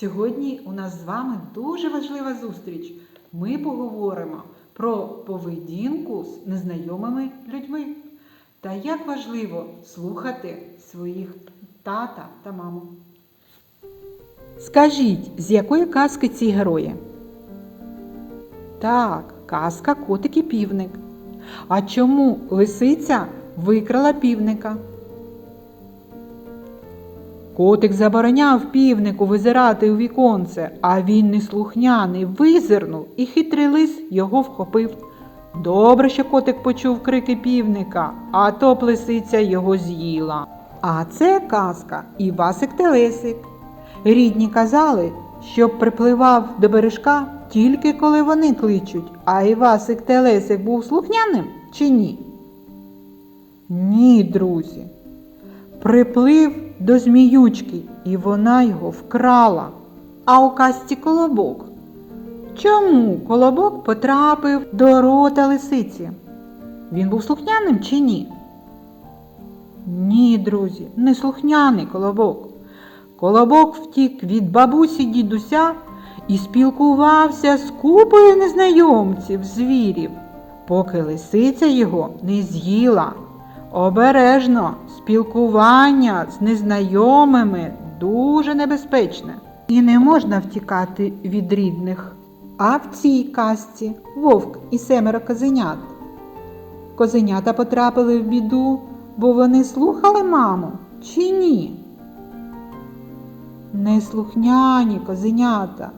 Сьогодні у нас з вами дуже важлива зустріч. Ми поговоримо про поведінку з незнайомими людьми та як важливо слухати своїх тата та маму. Скажіть, з якої казки ці герої? Так, казка Котик і півник. А чому лисиця викрала півника? Котик забороняв півнику визирати у віконце, а він неслухняний визирнув і хитрий лис його вхопив. Добре, що котик почув крики півника, а то б лисиця його з'їла. А це казка Івасик Телесик. Рідні казали, щоб припливав до бережка тільки коли вони кличуть, а Івасик Телесик був слухняним чи ні? Ні, друзі приплив до зміючки, і вона його вкрала. А у казці колобок. Чому колобок потрапив до рота лисиці? Він був слухняним чи ні? Ні, друзі, не слухняний колобок. Колобок втік від бабусі дідуся і спілкувався з купою незнайомців, звірів, поки лисиця його не з'їла. Обережно спілкування з незнайомими дуже небезпечне. І не можна втікати від рідних. А в цій казці вовк і семеро козенят. Козенята потрапили в біду, бо вони слухали маму чи ні? Неслухняні козенята.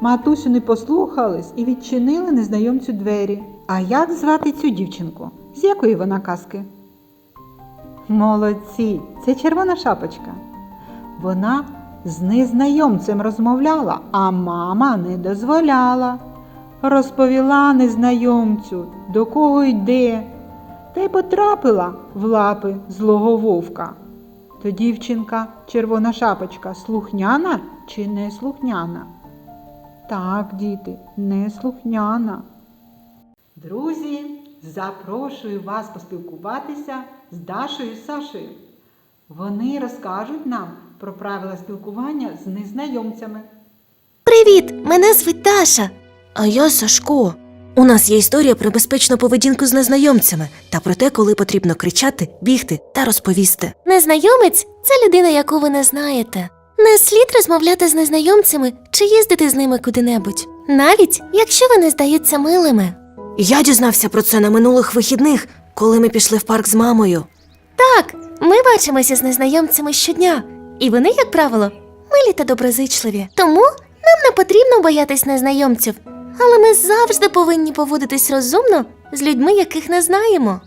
Матусю не послухались і відчинили незнайомцю двері. А як звати цю дівчинку? З якої вона казки? Молодці, це червона шапочка. Вона з незнайомцем розмовляла, а мама не дозволяла. Розповіла незнайомцю, до кого йде, та й потрапила в лапи злого вовка. То дівчинка, червона шапочка, слухняна чи не слухняна? Так, діти, не слухняна. Друзі, запрошую вас поспілкуватися з Дашою і Сашею. Вони розкажуть нам про правила спілкування з незнайомцями. Привіт! Мене звуть Даша. А я Сашко. У нас є історія про безпечну поведінку з незнайомцями та про те, коли потрібно кричати, бігти та розповісти. Незнайомець це людина, яку ви не знаєте. Не слід розмовляти з незнайомцями чи їздити з ними куди-небудь, навіть якщо вони здаються милими. Я дізнався про це на минулих вихідних, коли ми пішли в парк з мамою. Так, ми бачимося з незнайомцями щодня, і вони, як правило, милі та доброзичливі. Тому нам не потрібно боятись незнайомців, але ми завжди повинні поводитись розумно з людьми, яких не знаємо.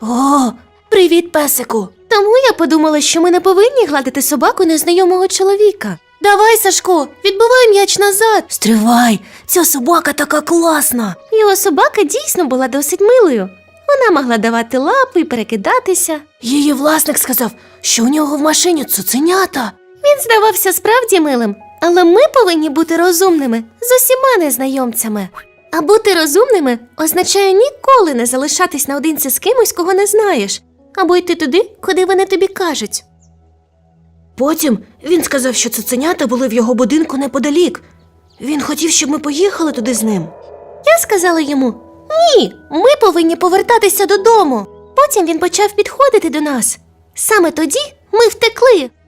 О, привіт, песику. Тому я подумала, що ми не повинні гладити собаку незнайомого чоловіка. Давай, Сашко, відбивай м'яч назад. Стривай, ця собака така класна. Його собака дійсно була досить милою. Вона могла давати лапи і перекидатися. Її власник сказав, що у нього в машині цуценята. Він здавався справді милим, але ми повинні бути розумними з усіма незнайомцями. А бути розумними означає ніколи не залишатись наодинці з кимось, кого не знаєш, або йти туди, куди вони тобі кажуть. Потім він сказав, що цуценята були в його будинку неподалік. Він хотів, щоб ми поїхали туди з ним. Я сказала йому: ні, ми повинні повертатися додому. Потім він почав підходити до нас. Саме тоді ми втекли.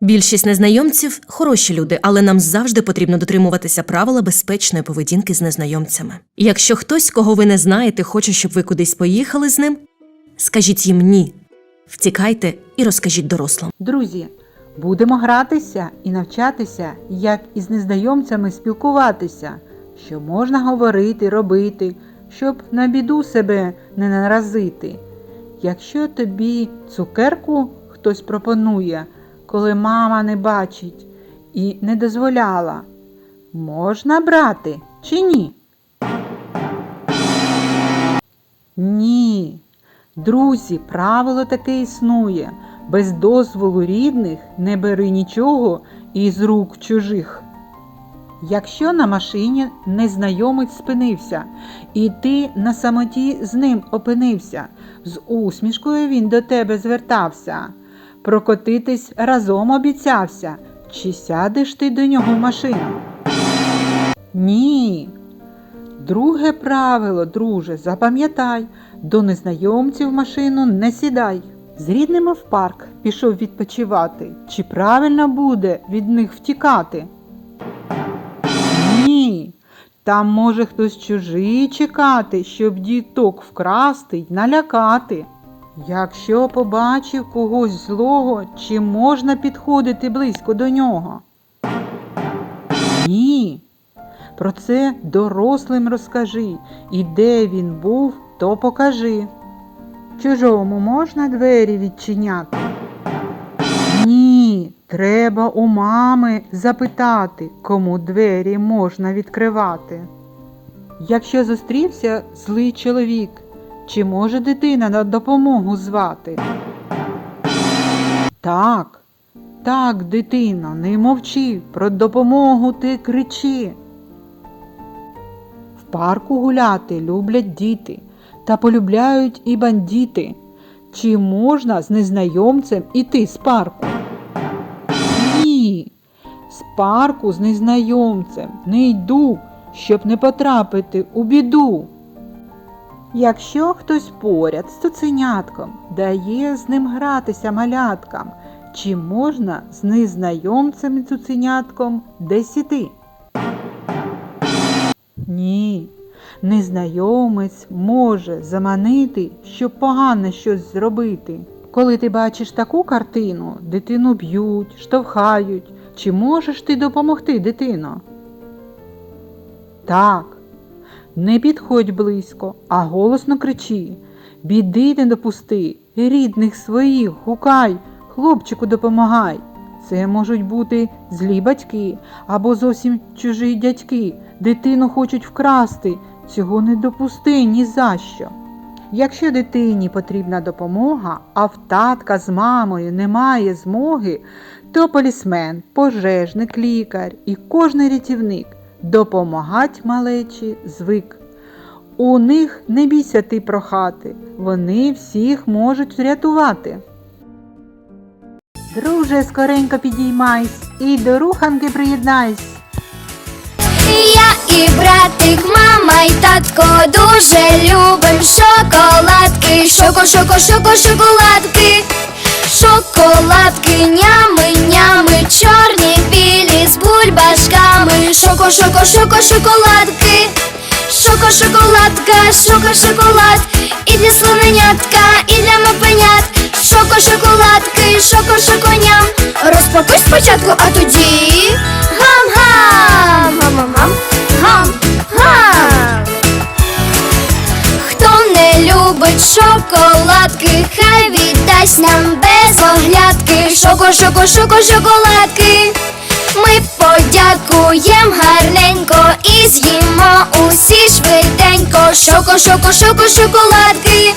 Більшість незнайомців хороші люди, але нам завжди потрібно дотримуватися правила безпечної поведінки з незнайомцями. Якщо хтось, кого ви не знаєте, хоче, щоб ви кудись поїхали з ним, скажіть їм ні, втікайте і розкажіть дорослим. Друзі, будемо гратися і навчатися, як із незнайомцями спілкуватися, що можна говорити, робити, щоб на біду себе не наразити. Якщо тобі цукерку хтось пропонує, коли мама не бачить і не дозволяла, можна брати чи ні? Ні. Друзі, правило таке існує. Без дозволу рідних не бери нічого із рук чужих. Якщо на машині незнайомець спинився, і ти на самоті з ним опинився, з усмішкою він до тебе звертався, прокотитись разом обіцявся, чи сядеш ти до нього в машину? Ні. Друге правило, друже, запам'ятай, до незнайомців машину не сідай. З рідними в парк пішов відпочивати. Чи правильно буде від них втікати? Ні. Там може хтось чужий чекати, щоб діток вкрасти й налякати. Якщо побачив когось злого, чи можна підходити близько до нього? Ні. Про це дорослим розкажи, і де він був, то покажи. Чужому можна двері відчиняти? Ні, треба у мами запитати, кому двері можна відкривати. Якщо зустрівся злий чоловік, чи може дитина на допомогу звати? Так, так, дитино, не мовчи, про допомогу ти кричи. В парку гуляти люблять діти та полюбляють і бандіти. Чи можна з незнайомцем іти з парку? Ні, з парку з незнайомцем не йду, щоб не потрапити у біду. Якщо хтось поряд з цуценятком дає з ним гратися маляткам, чи можна з незнайомцем цуценятком десь іти? Ні, незнайомець може заманити, щоб погано щось зробити. Коли ти бачиш таку картину, дитину б'ють, штовхають, чи можеш ти допомогти дитино? Так, не підходь близько, а голосно кричи. Біди не допусти, рідних своїх гукай, хлопчику допомагай. Це можуть бути злі батьки або зовсім чужі дядьки, дитину хочуть вкрасти. Цього не допусти ні за що. Якщо дитині потрібна допомога, а в татка з мамою немає змоги, то полісмен, пожежник, лікар і кожний рятівник допомагать малечі звик. У них не бійся ти прохати, вони всіх можуть врятувати. Друже, скоренько підіймайсь і до руханки приєднайсь. Я і братик, мама і татко дуже любим шоколадки, шоко, шоко, шоко, шоколадки, шоколадки, нями, нями, чорні, білі з бульбашками, шоко, шоко, шоко, шоколадки, шоко, шоколадка, шоко, шоколад, і для слоненятка, і для мапенят, шоко, шоколадки, шоко, шоконям, розпакуй спочатку, а тоді гам-гам, гам-гам, гам-гам. Хто шоколадки, Шоко, шоко, шоко, шоколадки. Ми подякуєм гарненько і з'їмо усі швиденько. Шоко, шоко, шоко, шоколадки.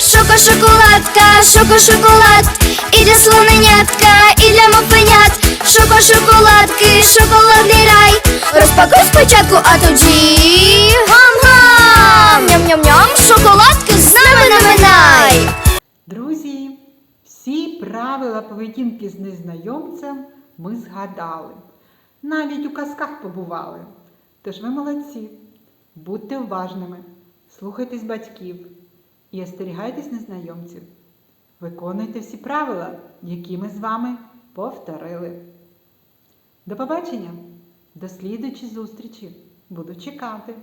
Шоко шоколадка, шоко шоколад, і для слоненятка, і для мопенят. Шоко шоколадки, шоколадний рай. Розпакуй спочатку, а тоді поведінки з незнайомцем ми згадали. Навіть у казках побували. Тож ви молодці. Будьте уважними, слухайтесь батьків і остерігайтесь незнайомців. Виконуйте всі правила, які ми з вами повторили. До побачення! До слідуючої зустрічі! Буду чекати!